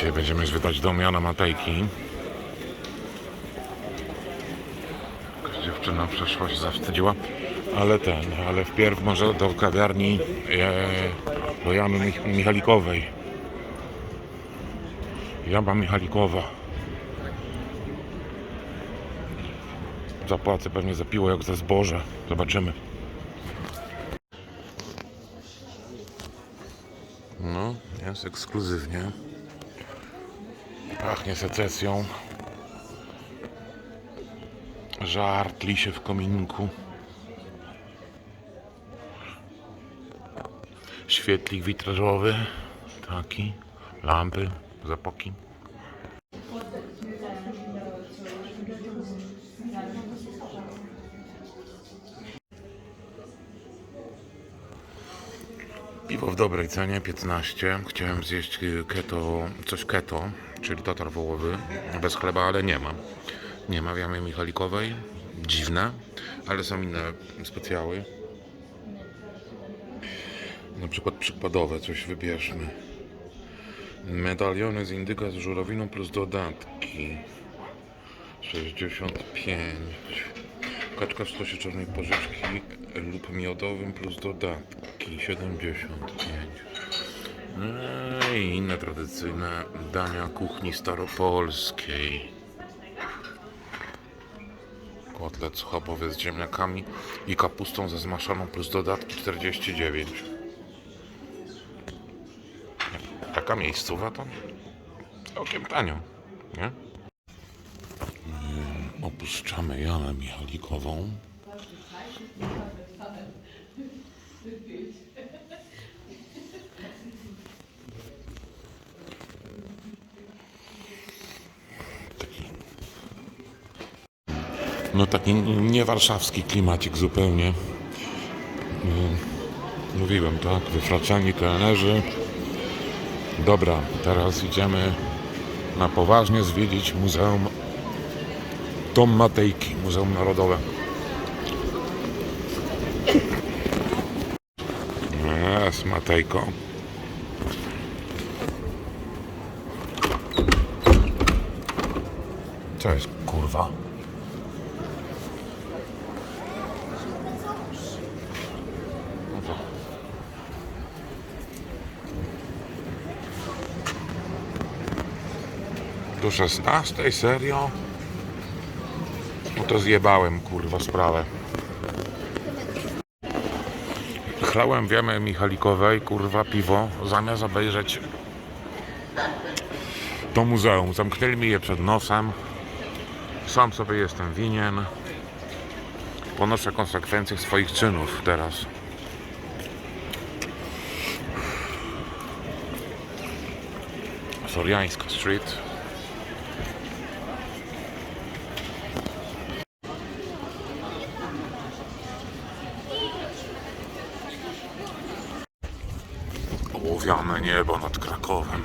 Dzisiaj będziemy zwiedzać dom Jana Matejki. Dziewczyna przeszła się zawstydziła. Ale ten, ale wpierw może do kawiarni e, do Jamy Mich Michalikowej. Jama Michalikowa. Zapłacę pewnie za piło jak za zboże. Zobaczymy. No, jest ekskluzywnie. Pachnie secesją. Żar tli się w kominku. Świetlik witrażowy. Taki. Lampy, zapoki. Piwo w dobrej cenie 15. Chciałem zjeść keto, coś keto, czyli tatar wołowy, bez chleba, ale nie ma. Nie ma w jamie Michalikowej. Dziwne, ale są inne specjały. Na przykład przykładowe, coś wybierzmy. Medaliony z indyka z żurawiną plus dodatki. 65. Kaczka w stosie czarnej porzeczki lub miodowym plus dodatki 75. No i inne tradycyjne dania kuchni staropolskiej. Kotlet schabowy z ziemniakami i kapustą ze zmaszaną plus dodatki 49. Taka miejscowa to całkiem tanio, nie? Opuszczamy Janę Michalikową. No taki niewarszawski klimacik zupełnie. Mm, Mówiłem, tak? Wyfracani kelnerzy. Dobra, teraz idziemy na poważnie zwiedzić Muzeum Dom Matejki, Muzeum Narodowe. Jest Matejko. Co jest kurwa? Do 16, serio? No to zjebałem kurwa sprawę. Chlałem wiemy Michalikowej, kurwa piwo, zamiast obejrzeć to muzeum. Zamknęli mi je przed nosem. Sam sobie jestem winien. Ponoszę konsekwencje swoich czynów teraz. Soriańska Street. Ołowiane niebo nad Krakowem.